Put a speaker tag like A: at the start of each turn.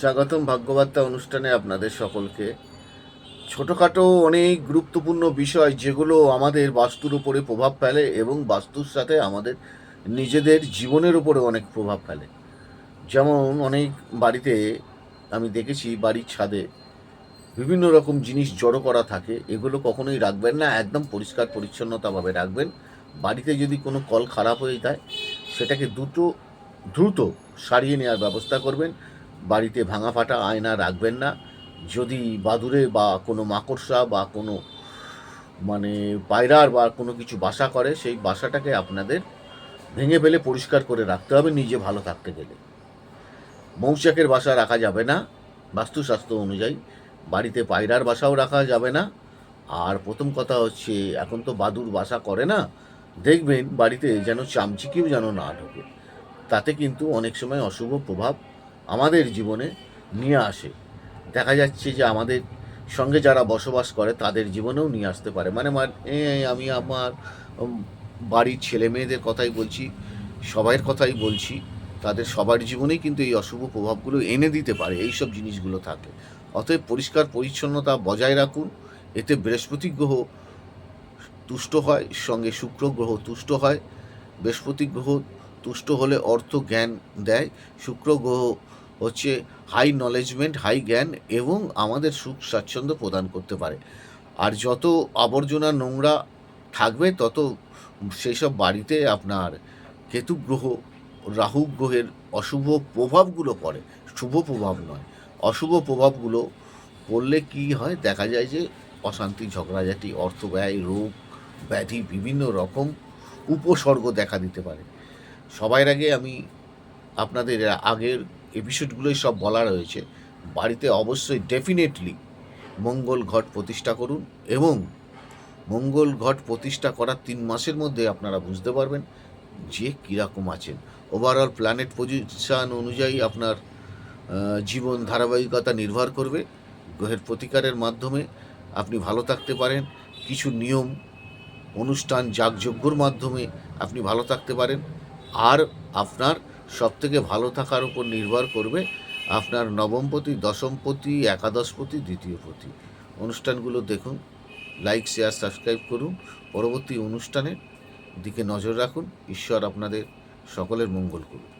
A: স্বাগতম ভাগ্যবার্তা অনুষ্ঠানে আপনাদের সকলকে। ছোটোখাটো অনেক গুরুত্বপূর্ণ বিষয় যেগুলো আমাদের বাস্তুর উপরে প্রভাব ফেলে এবং বাস্তুর সাথে আমাদের নিজেদের জীবনের উপরে অনেক প্রভাব ফেলে। যেমন অনেক বাড়িতে আমি দেখেছি, বাড়ির ছাদে বিভিন্ন রকম জিনিস জড়ো করা থাকে, এগুলো কখনোই রাখবেন না, একদম পরিষ্কার পরিচ্ছন্নতাভাবে রাখবেন। বাড়িতে যদি কোনো কল খারাপ হয়ে যায়, সেটাকে দ্রুত দ্রুত সারিয়ে নেওয়ার ব্যবস্থা করবেন। বাড়িতে ভাঙা ফাটা আয়না রাখবেন না। যদি বাদুড়ে বা কোনো মাকড়সা বা কোনো মানে পায়রার বা কোনো কিছু বাসা করে, সেই বাসাটাকে আপনাদের ভেঙে ফেলে পরিষ্কার করে রাখতে হবে, নিজে ভালো থাকতে গেলে। মৌচাকের বাসা রাখা যাবে না বাস্তুশাস্ত্র অনুযায়ী। বাড়িতে পায়রার বাসাও রাখা যাবে না। আর প্রথম কথা হচ্ছে, এখন তো বাদুর বাসা করে না। দেখবেন বাড়িতে যেন চামচিকিও যেন না ঢোকে। তাতে কিন্তু অনেক সময় অশুভ প্রভাব আমাদের জীবনে নিয়ে আসে। দেখা যাচ্ছে যে আমাদের সঙ্গে যারা বসবাস করে, তাদের জীবনেও নিয়ে আসতে পারে। মানে আমি আমার বাড়ির ছেলে মেয়েদের কথাই বলছি, সবাইয়ের কথাই বলছি, তাদের সবার জীবনেই কিন্তু এই অশুভ প্রভাবগুলো এনে দিতে পারে এই সব জিনিসগুলো থাকে। অতএব পরিষ্কার পরিচ্ছন্নতা বজায় রাখুন, এতে বৃহস্পতি গ্রহ তুষ্ট হয়, সঙ্গে শুক্র গ্রহ তুষ্ট হয়। বৃহস্পতি গ্রহ তুষ্ট হলে অর্থ জ্ঞান দেয়, শুক্র গ্রহ হচ্ছে হাই নলেজমেন্ট হাই জ্ঞান এবং আমাদের সুখ স্বাচ্ছন্দ্য প্রদান করতে পারে। আর যত আবর্জনা নোংরা থাকবে, তত সেই সব বাড়িতে আপনার কেতু গ্রহ রাহু গ্রহের অশুভ প্রভাবগুলো পড়ে। শুভ প্রভাব নয়, অশুভ প্রভাবগুলো পড়লে কি হয়? দেখা যায় যে অশান্তি, ঝগড়াঝাটি অর্থ ব্যয় রোগ, ব্যাধি বিভিন্ন রকম উপসর্গ দেখা দিতে পারে। সবার আগে আমি আপনাদের আগের এপিসোডগুলোই সব বলা রয়েছে। বাড়িতে অবশ্যই ডেফিনেটলি মঙ্গল ঘট প্রতিষ্ঠা করুন এবং মঙ্গল ঘট প্রতিষ্ঠা করার তিন মাসের মধ্যে আপনারা বুঝতে পারবেন যে কীরকম আছেন। ওভারঅল প্ল্যানেট পজিশন অনুযায়ী আপনার জীবন ধারাবাহিকতা নির্ভর করবে। গ্রহের প্রতিকারের মাধ্যমে আপনি ভালো থাকতে পারেন। কিছু নিয়ম, অনুষ্ঠান, যাগযজ্ঞর মাধ্যমে আপনি ভালো থাকতে পারেন। আর আপনার সবথেকে ভালো থাকার উপর নির্ভর করবে আপনার নবমপতি দশমপতি একাদশপতি দ্বিতীয়পতি অনুষ্ঠানগুলো দেখুন লাইক শেয়ার সাবস্ক্রাইব করুন। পরবর্তী অনুষ্ঠানের দিকে নজর রাখুন। ঈশ্বর আপনাদের সকলের মঙ্গল করুন